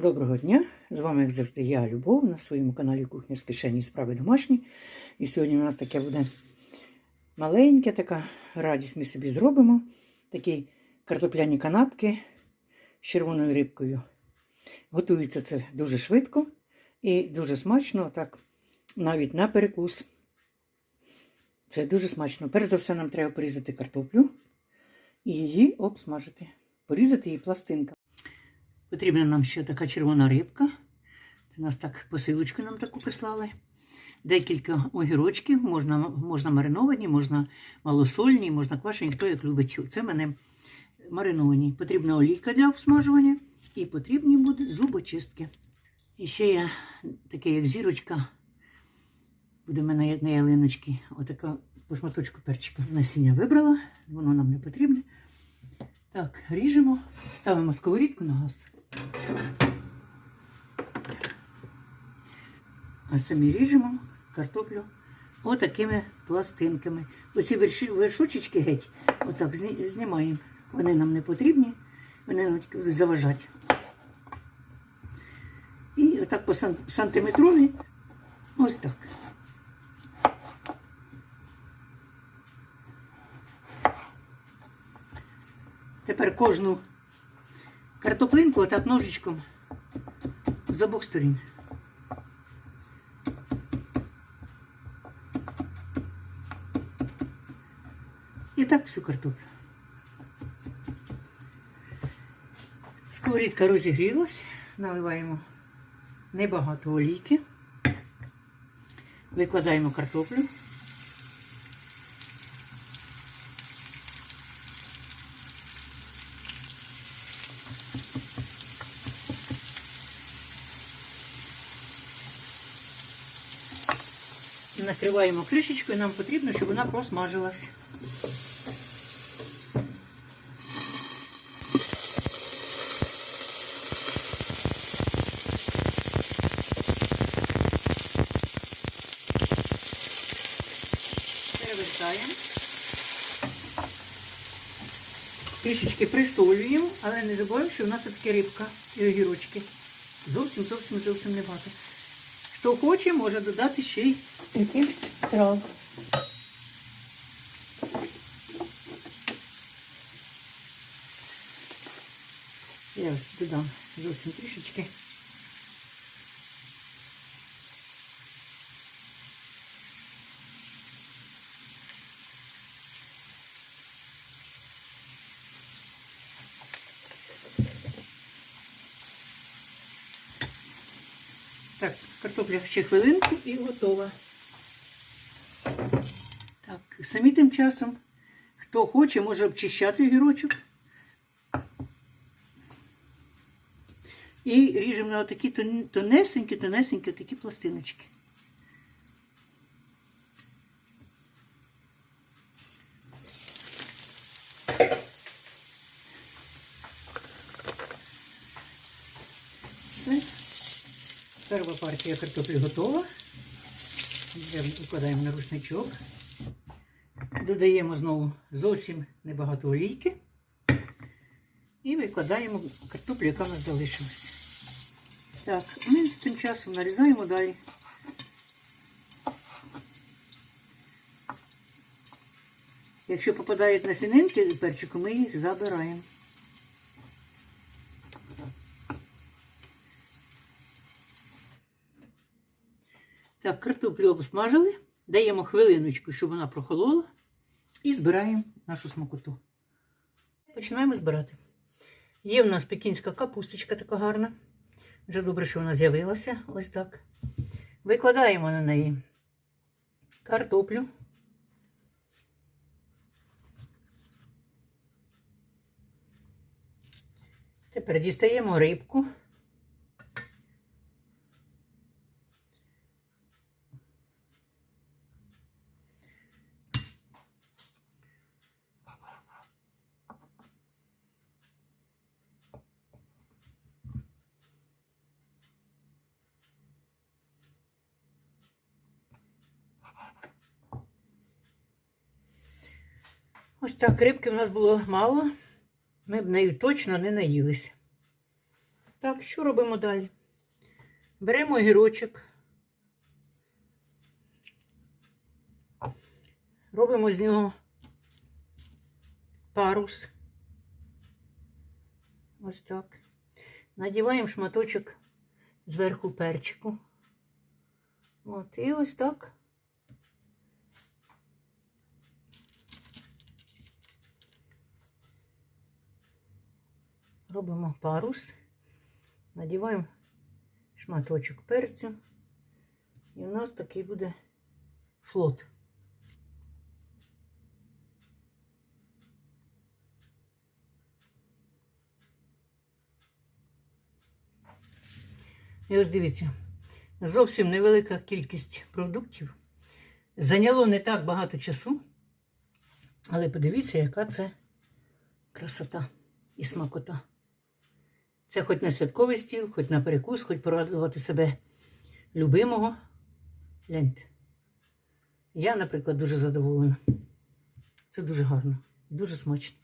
Доброго дня! З вами, як завжди, я Любов на своєму каналі Кухня з кишені справи домашні. І сьогодні у нас таке буде маленьке, така радість ми собі зробимо. Такі картопляні канапки з червоною рибкою. Готується це дуже швидко і дуже смачно, так навіть на перекус. Це дуже смачно. Перш за все, нам треба порізати картоплю і її обсмажити. Порізати її пластинка. Потрібна нам ще така червона рибка. Це нас так посилочку нам таку прислали. Декілька огірочків, можна, можна мариновані, можна малосольні, можна квашені, хто як любить. Це мене мариновані. Потрібна олійка для обсмажування і потрібні будуть зубочистки. І ще є таке, як зірочка. Буде в мене на ялиночці. Отака по шматочку перчика. Насіння вибрала, воно нам не потрібне. Так, ріжемо, ставимо сковорідку на газ. А самі ріжемо картоплю отакими пластинками. Оці вершочечки геть, отак знімаємо. Вони нам не потрібні, вони нам заважать. І отак по сантиметрові, ось так. Тепер кожну картоплинку отак ножичком з обох сторін. І так всю картоплю. Сковорідка розігрілась, наливаємо небагато олійки, викладаємо картоплю. Накриваємо кришечкою, нам потрібно, щоб вона просмажилась. Перевертаємо. Трішечки присолюємо, але не забуваємо, що у нас таке рибка і огірочки. Зовсім, зовсім, зовсім небагато. Хто хоче, може додати ще й якихось трав. Я ось додам зовсім трішечки. Так, картопля ще хвилинку і готова. Так, самі тим часом, хто хоче, може обчищати огірочок. І ріжемо на такі тонесенькі, тонесенькі такі пластиночки. Все. Перша партія картоплі готова. Викладаємо на рушничок. Додаємо знову зовсім небагато олійки. І викладаємо картоплю, яка в нас залишилася. Так, ми тим часом нарізаємо далі. Якщо попадають на сінинки перчику, ми їх забираємо. Так, картоплю обсмажили, даємо хвилиночку, щоб вона прохолола, і збираємо нашу смакоту. Починаємо збирати. Є в нас пекінська капусточка така гарна. Вже добре, що вона з'явилася. Ось так. Викладаємо на неї картоплю. Тепер дістаємо рибку. Ось так рибки в нас було мало. Ми б нею точно не наїлися. Так, що робимо далі? Беремо огірочок. Робимо з нього парус. Ось так. Надіваємо шматочок зверху перчику. От, і ось так. Робимо парус, надіваємо шматочок перцю, і у нас такий буде флот. І ось дивіться, зовсім невелика кількість продуктів. Зайняло не так багато часу, але подивіться, яка це красота і смакота. Це хоч на святковий стіл, хоч на перекус, хоч порадувати себе любимого. Гляньте. Я, наприклад, дуже задоволена. Це дуже гарно, дуже смачно.